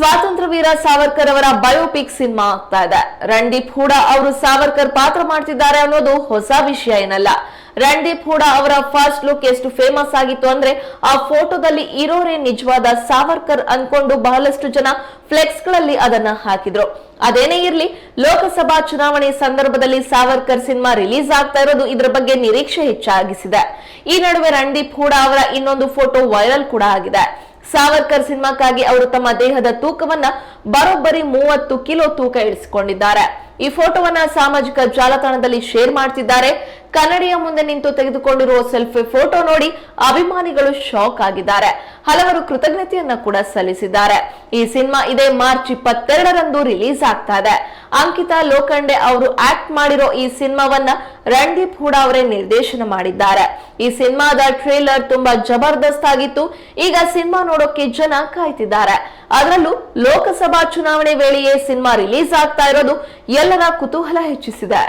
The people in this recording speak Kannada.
ಸ್ವಾತಂತ್ರ್ಯ ವೀರ ಸಾವರ್ಕರ್ ಅವರ ಬಯೋಪಿಕ್ ಸಿನಿಮಾ ಆಗ್ತಾ ಇದೆ. ರಣದೀಪ್ ಹೂಡಾ ಅವರು ಸಾವರ್ಕರ್ ಪಾತ್ರ ಮಾಡ್ತಿದ್ದಾರೆ ಅನ್ನೋದು ಹೊಸ ವಿಷಯ ಏನಲ್ಲ. ರಣದೀಪ್ ಹೂಡಾ ಅವರ ಫಸ್ಟ್ ಲುಕ್ ಎಷ್ಟು ಫೇಮಸ್ ಆಗಿತ್ತು ಅಂದ್ರೆ ಆ ಫೋಟೋದಲ್ಲಿ ಇರೋರೇ ನಿಜವಾದ ಸಾವರ್ಕರ್ ಅನ್ಕೊಂಡು ಬಹಳಷ್ಟು ಜನ ಫ್ಲೆಕ್ಸ್ಗಳಲ್ಲಿ ಅದನ್ನ ಹಾಕಿದ್ರು. ಅದೇನೇ ಇರ್ಲಿ, ಲೋಕಸಭಾ ಚುನಾವಣೆ ಸಂದರ್ಭದಲ್ಲಿ ಸಾವರ್ಕರ್ ಸಿನಿಮಾ ರಿಲೀಸ್ ಆಗ್ತಾ ಇರೋದು ಇದರ ಬಗ್ಗೆ ನಿರೀಕ್ಷೆ ಹೆಚ್ಚಾಗಿಸಿದೆ. ಈ ನಡುವೆ ರಣದೀಪ್ ಹೂಡಾ ಅವರ ಇನ್ನೊಂದು ಫೋಟೋ ವೈರಲ್ ಕೂಡ ಆಗಿದೆ. ಸಾವರ್ಕರ್ ಸಿನಿಮಾಕ್ಕಾಗಿ ಅವರು ತಮ್ಮ ದೇಹದ ತೂಕವನ್ನ ಬರೋಬ್ಬರಿ ಮೂವತ್ತು ಕಿಲೋ ತೂಕ ಇಳಿಸಿಕೊಂಡಿದ್ದಾರೆ ಈ ಫೋಟೋವನ್ನ ಸಾಮಾಜಿಕ ಜಾಲತಾಣದಲ್ಲಿ ಶೇರ್ ಮಾಡ್ತಿದ್ದಾರೆ. ಕನ್ನಡಿಯ ಮುಂದೆ ನಿಂತು ತೆಗೆದುಕೊಂಡಿರುವ ಸೆಲ್ಫಿ ಫೋಟೋ ನೋಡಿ ಅಭಿಮಾನಿಗಳು ಶಾಕ್ ಆಗಿದ್ದಾರೆ. ಹಲವರು ಕೃತಜ್ಞತೆಯನ್ನ ಕೂಡ ಸಲ್ಲಿಸಿದ್ದಾರೆ. ಈ ಸಿನಿಮಾ ಇದೇ ಮಾರ್ಚ್ ಇಪ್ಪತ್ತೆರಡರಂದು ರಿಲೀಸ್ ಆಗ್ತಾ ಇದೆ. ಅಂಕಿತಾ ಲೋಖಂಡೆ ಅವರು ಆಕ್ಟ್ ಮಾಡಿರೋ ಈ ಸಿನಿಮಾವನ್ನ ರಣದೀಪ್ ಹೂಡಾ ಅವರೇ ನಿರ್ದೇಶನ ಮಾಡಿದ್ದಾರೆ. ಈ ಸಿನಿಮಾದ ಟ್ರೇಲರ್ ತುಂಬಾ ಜಬರ್ದಸ್ತ್ ಆಗಿತ್ತು ಈಗ ಸಿನಿಮಾ ನೋಡೋಕೆ ಜನ ಕಾಯ್ತಿದ್ದಾರೆ. ಅದರಲ್ಲೂ ಲೋಕಸಭಾ ಚುನಾವಣೆ ವೇಳೆಯೇ ಸಿನಿಮಾ ರಿಲೀಸ್ ಆಗ್ತಾ ಇರೋದು ಎಲ್ಲರ ಕುತೂಹಲ ಹೆಚ್ಚಿಸಿದೆ.